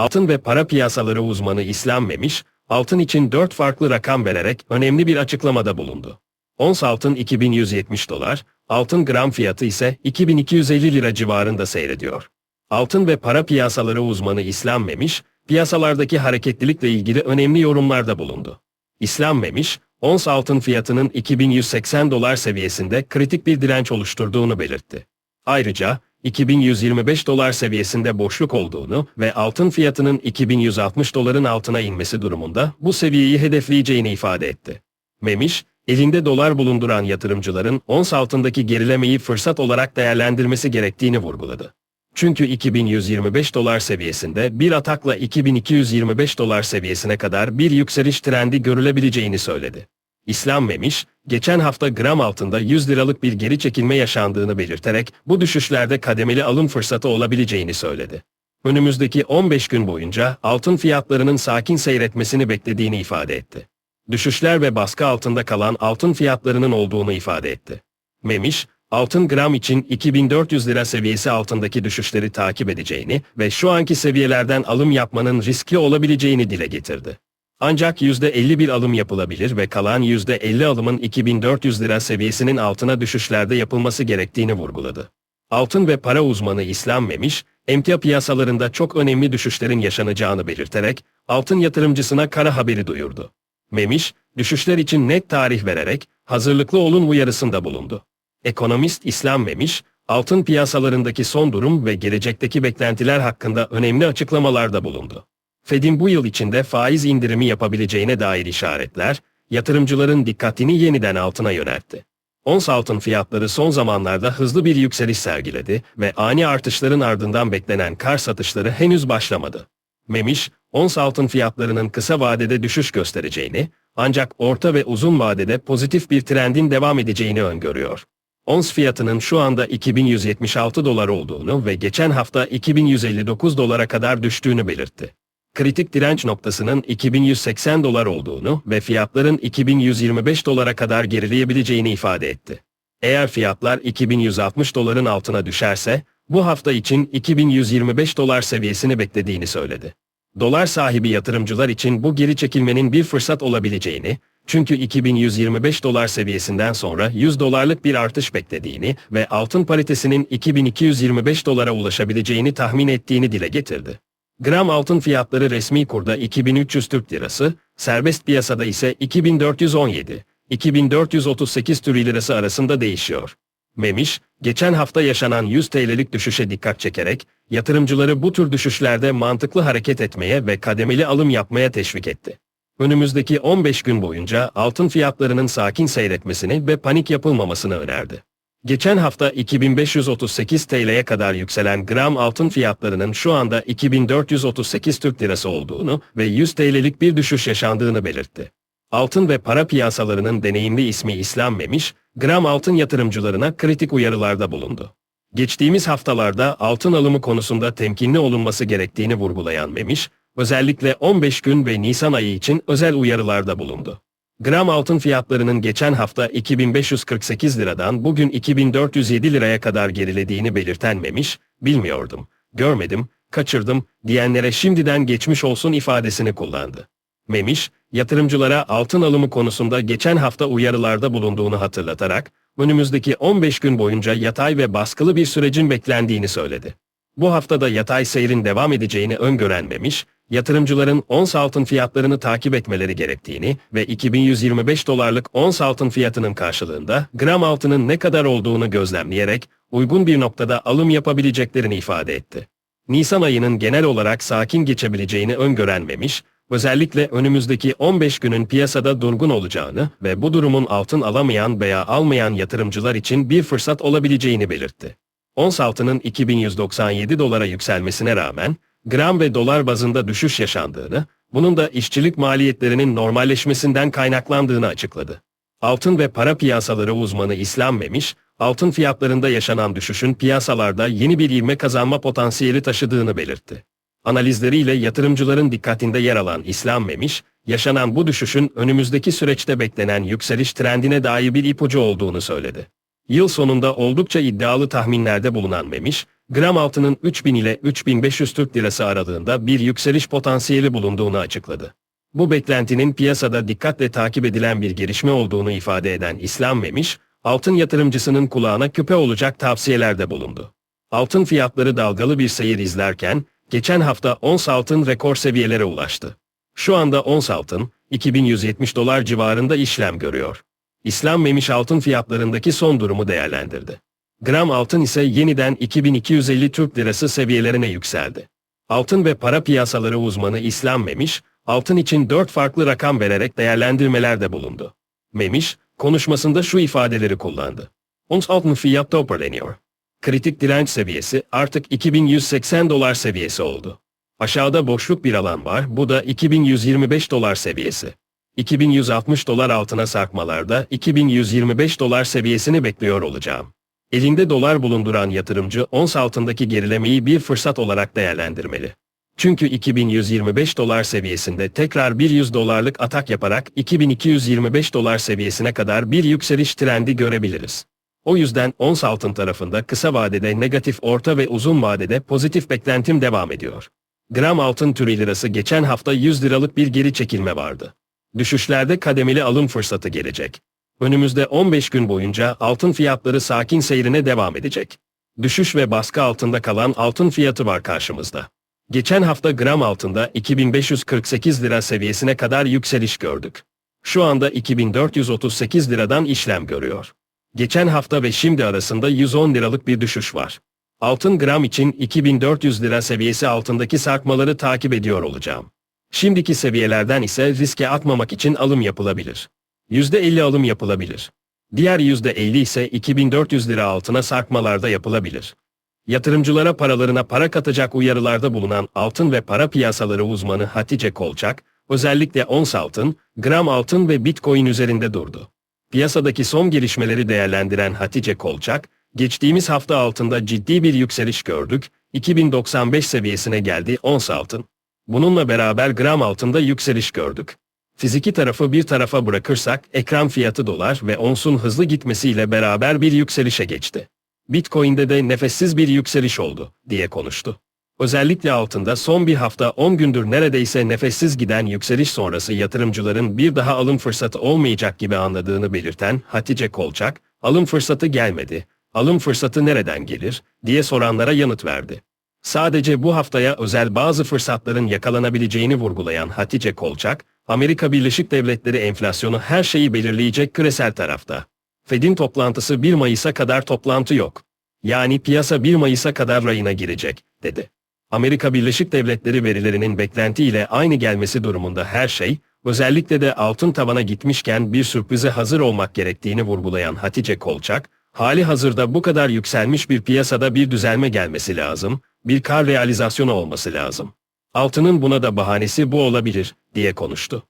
Altın ve para piyasaları uzmanı İslam Memiş, altın için 4 farklı rakam vererek önemli bir açıklamada bulundu. Ons altın 2170 dolar, altın gram fiyatı ise 2250 lira civarında seyrediyor. Altın ve para piyasaları uzmanı İslam Memiş, piyasalardaki hareketlilikle ilgili önemli yorumlarda bulundu. İslam Memiş, ons altın fiyatının 2180 dolar seviyesinde kritik bir direnç oluşturduğunu belirtti. Ayrıca 2125 dolar seviyesinde boşluk olduğunu ve altın fiyatının 2160 doların altına inmesi durumunda bu seviyeyi hedefleyeceğini ifade etti. Memiş, elinde dolar bulunduran yatırımcıların ons altındaki gerilemeyi fırsat olarak değerlendirmesi gerektiğini vurguladı. Çünkü 2125 dolar seviyesinde bir atakla 2225 dolar seviyesine kadar bir yükseliş trendi görülebileceğini söyledi. İslam Memiş, geçen hafta gram altında 100 liralık bir geri çekilme yaşandığını belirterek bu düşüşlerde kademeli alım fırsatı olabileceğini söyledi. Önümüzdeki 15 gün boyunca altın fiyatlarının sakin seyretmesini beklediğini ifade etti. Düşüşler ve baskı altında kalan altın fiyatlarının olduğunu ifade etti. Memiş, altın gram için 2400 lira seviyesi altındaki düşüşleri takip edeceğini ve şu anki seviyelerden alım yapmanın riskli olabileceğini dile getirdi. Ancak %50 bir alım yapılabilir ve kalan %50 alımın 2400 lira seviyesinin altına düşüşlerde yapılması gerektiğini vurguladı. Altın ve para uzmanı İslam Memiş, emtia piyasalarında çok önemli düşüşlerin yaşanacağını belirterek altın yatırımcısına kara haberi duyurdu. Memiş, düşüşler için net tarih vererek hazırlıklı olun uyarısında bulundu. Ekonomist İslam Memiş, altın piyasalarındaki son durum ve gelecekteki beklentiler hakkında önemli açıklamalarda bulundu. Fed'in bu yıl içinde faiz indirimi yapabileceğine dair işaretler, yatırımcıların dikkatini yeniden altına yöneltti. Ons altın fiyatları son zamanlarda hızlı bir yükseliş sergiledi ve ani artışların ardından beklenen kar satışları henüz başlamadı. Memiş, ons altın fiyatlarının kısa vadede düşüş göstereceğini, ancak orta ve uzun vadede pozitif bir trendin devam edeceğini öngörüyor. Ons fiyatının şu anda 2176 dolar olduğunu ve geçen hafta 2159 dolara kadar düştüğünü belirtti. Kritik direnç noktasının 2180 dolar olduğunu ve fiyatların 2125 dolara kadar gerileyebileceğini ifade etti. Eğer fiyatlar 2160 doların altına düşerse, bu hafta için 2125 dolar seviyesini beklediğini söyledi. Dolar sahibi yatırımcılar için bu geri çekilmenin bir fırsat olabileceğini, çünkü 2125 dolar seviyesinden sonra 100 dolarlık bir artış beklediğini ve altın paritesinin 2225 dolara ulaşabileceğini tahmin ettiğini dile getirdi. Gram altın fiyatları resmi kurda 2300 Türk Lirası, serbest piyasada ise 2417, 2438 Türk Lirası arasında değişiyor. Memiş, geçen hafta yaşanan 100 TL'lik düşüşe dikkat çekerek, yatırımcıları bu tür düşüşlerde mantıklı hareket etmeye ve kademeli alım yapmaya teşvik etti. Önümüzdeki 15 gün boyunca altın fiyatlarının sakin seyretmesini ve panik yapılmamasını önerdi. Geçen hafta 2538 TL'ye kadar yükselen gram altın fiyatlarının şu anda 2438 Türk Lirası olduğunu ve 100 TL'lik bir düşüş yaşandığını belirtti. Altın ve para piyasalarının deneyimli ismi İslam Memiş, gram altın yatırımcılarına kritik uyarılarda bulundu. Geçtiğimiz haftalarda altın alımı konusunda temkinli olunması gerektiğini vurgulayan Memiş, özellikle 15 gün ve Nisan ayı için özel uyarılarda bulundu. Gram altın fiyatlarının geçen hafta 2548 liradan bugün 2407 liraya kadar gerilediğini belirten Memiş, bilmiyordum, görmedim, kaçırdım diyenlere şimdiden geçmiş olsun ifadesini kullandı. Memiş, yatırımcılara altın alımı konusunda geçen hafta uyarılarda bulunduğunu hatırlatarak, önümüzdeki 15 gün boyunca yatay ve baskılı bir sürecin beklendiğini söyledi. Bu haftada yatay seyrin devam edeceğini öngören Memiş, yatırımcıların ons altın fiyatlarını takip etmeleri gerektiğini ve 2125 dolarlık ons altın fiyatının karşılığında gram altının ne kadar olduğunu gözlemleyerek uygun bir noktada alım yapabileceklerini ifade etti. Nisan ayının genel olarak sakin geçebileceğini öngören Memiş, özellikle önümüzdeki 15 günün piyasada durgun olacağını ve bu durumun altın alamayan veya almayan yatırımcılar için bir fırsat olabileceğini belirtti. Ons altının 2197 dolara yükselmesine rağmen, gram ve dolar bazında düşüş yaşandığını, bunun da işçilik maliyetlerinin normalleşmesinden kaynaklandığını açıkladı. Altın ve para piyasaları uzmanı İslam Memiş, altın fiyatlarında yaşanan düşüşün piyasalarda yeni bir ivme kazanma potansiyeli taşıdığını belirtti. Analizleriyle yatırımcıların dikkatinde yer alan İslam Memiş, yaşanan bu düşüşün önümüzdeki süreçte beklenen yükseliş trendine dair bir ipucu olduğunu söyledi. Yıl sonunda oldukça iddialı tahminlerde bulunan Memiş, gram altının 3000 ile 3500 Türk Lirası aralığında bir yükseliş potansiyeli bulunduğunu açıkladı. Bu beklentinin piyasada dikkatle takip edilen bir gelişme olduğunu ifade eden İslam Memiş, altın yatırımcısının kulağına küpe olacak tavsiyelerde bulundu. Altın fiyatları dalgalı bir seyir izlerken, geçen hafta ons altın rekor seviyelere ulaştı. Şu anda ons altın, 2170 dolar civarında işlem görüyor. İslam Memiş altın fiyatlarındaki son durumu değerlendirdi. Gram altın ise yeniden 2250 Türk Lirası seviyelerine yükseldi. Altın ve para piyasaları uzmanı İslam Memiş, altın için 4 farklı rakam vererek değerlendirmelerde bulundu. Memiş, konuşmasında şu ifadeleri kullandı. Ons altın fiyat toparlanıyor. Kritik direnç seviyesi artık 2180 dolar seviyesi oldu. Aşağıda boşluk bir alan var, bu da 2125 dolar seviyesi. 2160 dolar altına sarkmalarda 2125 dolar seviyesini bekliyor olacağım. Elinde dolar bulunduran yatırımcı ons altındaki gerilemeyi bir fırsat olarak değerlendirmeli. Çünkü 2125 dolar seviyesinde tekrar bir 100 dolarlık atak yaparak 2225 dolar seviyesine kadar bir yükseliş trendi görebiliriz. O yüzden ons altın tarafında kısa vadede negatif orta ve uzun vadede pozitif beklentim devam ediyor. Gram altın türü lirası geçen hafta 100 liralık bir geri çekilme vardı. Düşüşlerde kademeli alım fırsatı gelecek. Önümüzde 15 gün boyunca altın fiyatları sakin seyrine devam edecek. Düşüş ve baskı altında kalan altın fiyatı var karşımızda. Geçen hafta gram altında 2548 lira seviyesine kadar yükseliş gördük. Şu anda 2438 liradan işlem görüyor. Geçen hafta ve şimdi arasında 110 liralık bir düşüş var. Altın gram için 2400 lira seviyesi altındaki sarkmaları takip ediyor olacağım. Şimdiki seviyelerden ise riske atmamak için alım yapılabilir. %50 alım yapılabilir. Diğer %50 ise 2400 lira altına sarkmalarda yapılabilir. Yatırımcılara paralarına para katacak uyarılarda bulunan altın ve para piyasaları uzmanı Hatice Kolçak, özellikle ons altın, gram altın ve bitcoin üzerinde durdu. Piyasadaki son gelişmeleri değerlendiren Hatice Kolçak, geçtiğimiz hafta altında ciddi bir yükseliş gördük, 2095 seviyesine geldi ons altın. Bununla beraber gram altında yükseliş gördük. Fiziki tarafı bir tarafa bırakırsak ekran fiyatı dolar ve onsun hızlı gitmesiyle beraber bir yükselişe geçti. Bitcoin'de de nefessiz bir yükseliş oldu, diye konuştu. Özellikle altında son bir hafta 10 gündür neredeyse nefessiz giden yükseliş sonrası yatırımcıların bir daha alım fırsatı olmayacak gibi anladığını belirten Hatice Kolçak, alım fırsatı gelmedi, alım fırsatı nereden gelir, diye soranlara yanıt verdi. Sadece bu haftaya özel bazı fırsatların yakalanabileceğini vurgulayan Hatice Kolçak, Amerika Birleşik Devletleri enflasyonu her şeyi belirleyecek küresel tarafta. Fed'in toplantısı 1 Mayıs'a kadar toplantı yok. Yani piyasa 1 Mayıs'a kadar rayına girecek, dedi. Amerika Birleşik Devletleri verilerinin beklentiyle aynı gelmesi durumunda her şey, özellikle de altın tavana gitmişken bir sürprize hazır olmak gerektiğini vurgulayan Hatice Kolçak, hali hazırda bu kadar yükselmiş bir piyasada bir düzelme gelmesi lazım, bir kar realizasyonu olması lazım. Altının buna da bahanesi bu olabilir, diye konuştu.